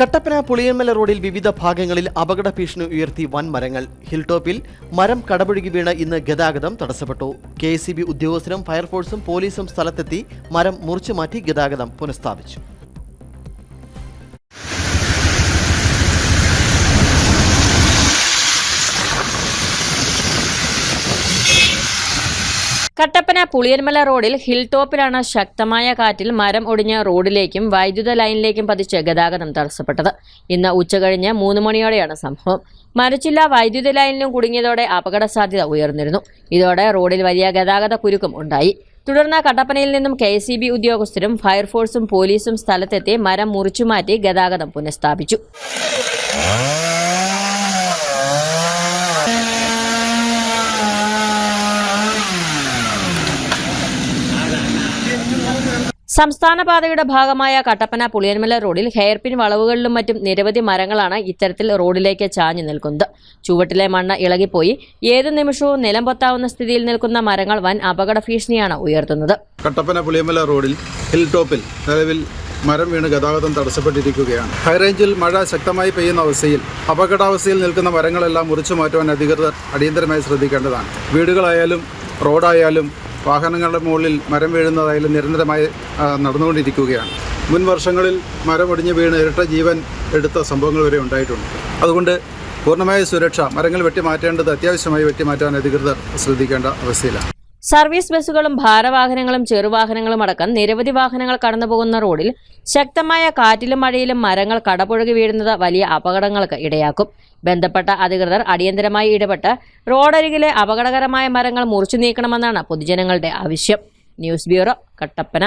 കട്ടപ്പന പുളിയമ്മല റോഡിൽ വിവിധ ഭാഗങ്ങളിൽ അപകട ഭീഷണി ഉയർത്തി വൻ മരങ്ങൾ ഹിൽ ടോപ്പിൽ മരം കടപുഴുകി വീണ് ഇന്ന് ഗതാഗതം തടസ്സപ്പെട്ടു. കെ ഉദ്യോഗസ്ഥരും ഫയർഫോഴ്സും പോലീസും സ്ഥലത്തെത്തി മരം മുറിച്ചു മാറ്റി ഗതാഗതം പുനഃസ്ഥാപിച്ചു. കട്ടപ്പന പുളിയന്മല റോഡിൽ ഹിൽ ടോപ്പിലാണ് ശക്തമായ കാറ്റിൽ മരം ഒടിഞ്ഞ റോഡിലേക്കും വൈദ്യുത ലൈനിലേക്കും പതിച്ച് ഗതാഗതം തടസ്സപ്പെട്ടത്. ഇന്ന് ഉച്ചകഴിഞ്ഞ് മൂന്ന് മണിയോടെയാണ് സംഭവം. മരച്ചില്ല വൈദ്യുത ലൈനിലും കുടുങ്ങിയതോടെ അപകട സാധ്യത ഉയർന്നിരുന്നു. ഇതോടെ റോഡിൽ വലിയ ഗതാഗത കുരുക്കും ഉണ്ടായി. തുടർന്ന് കട്ടപ്പനയിൽ നിന്നും കെ എസ് സി ബി ഉദ്യോഗസ്ഥരും ഫയർഫോഴ്സും പോലീസും സ്ഥലത്തെത്തി മരം മുറിച്ചുമാറ്റി ഗതാഗതം പുനഃസ്ഥാപിച്ചു. സംസ്ഥാന പാതയുടെ ഭാഗമായ കട്ടപ്പന പുളിയന്മല റോഡിൽ ഹെയർപിൻ വളവുകളിലും മറ്റും നിരവധി മരങ്ങളാണ് ഇത്തരത്തിൽ റോഡിലേക്ക് ചാഞ്ഞു നിൽക്കുന്നത്. ചുവട്ടിലെ മണ്ണ് ഇളകിപ്പോയി. ഏത് നിമിഷവും നിലം പൊത്താവുന്ന സ്ഥിതിയിൽ നിൽക്കുന്ന മരങ്ങൾ വൻ അപകട ഭീഷണിയാണ് ഉയർത്തുന്നത്. കട്ടപ്പന പുളിയമല റോഡിൽ ഹിൽ ടോപ്പിൽ നിലവിൽ മരം വീണ് ഗതാഗതം തടസ്സപ്പെട്ടിരിക്കുകയാണ്. ഹൈറേഞ്ചിൽ മഴ ശക്തമായി പെയ്യുന്ന അവസ്ഥയിൽ അപകടാവസ്ഥയിൽ നിൽക്കുന്ന മരങ്ങളെല്ലാം മുറിച്ചു മാറ്റുവാൻ അധികൃതർ അടിയന്തരമായി ശ്രദ്ധിക്കേണ്ടതാണ്. വീടുകളായാലും റോഡായാലും വാഹനങ്ങളുടെ മുകളിൽ മരം വീഴുന്നതായാലും നിരന്തരമായി നടന്നുകൊണ്ടിരിക്കുകയാണ്. മുൻ വർഷങ്ങളിൽ മരം ഒടിഞ്ഞു വീണ് ഇരട്ട ജീവൻ എടുത്ത സംഭവങ്ങൾ വരെ ഉണ്ടായിട്ടുണ്ട്. അതുകൊണ്ട് പൂർണമായ സുരക്ഷ മരങ്ങൾ വെട്ടിമാറ്റേണ്ടത് അത്യാവശ്യമായി വെട്ടിമാറ്റാൻ അധികൃതർ ശ്രദ്ധിക്കേണ്ട അവസ്ഥയിലാണ്. സർവീസ് ബസ്സുകളും ഭാരവാഹനങ്ങളും ചെറുവാഹനങ്ങളും അടക്കം നിരവധി വാഹനങ്ങൾ കടന്നുപോകുന്ന റോഡിൽ ശക്തമായ കാറ്റിലും മഴയിലും മരങ്ങൾ കടപുഴകി വീഴുന്നത് വലിയ അപകടങ്ങൾക്ക് ഇടയാക്കും. ബന്ധപ്പെട്ട അധികൃതർ അടിയന്തരമായി ഇടപെട്ട് റോഡരികിലെ അപകടകരമായ മരങ്ങൾ മുറിച്ചു നീക്കണമെന്നാണ് പൊതുജനങ്ങളുടെ ആവശ്യം. News bureau Kattappana.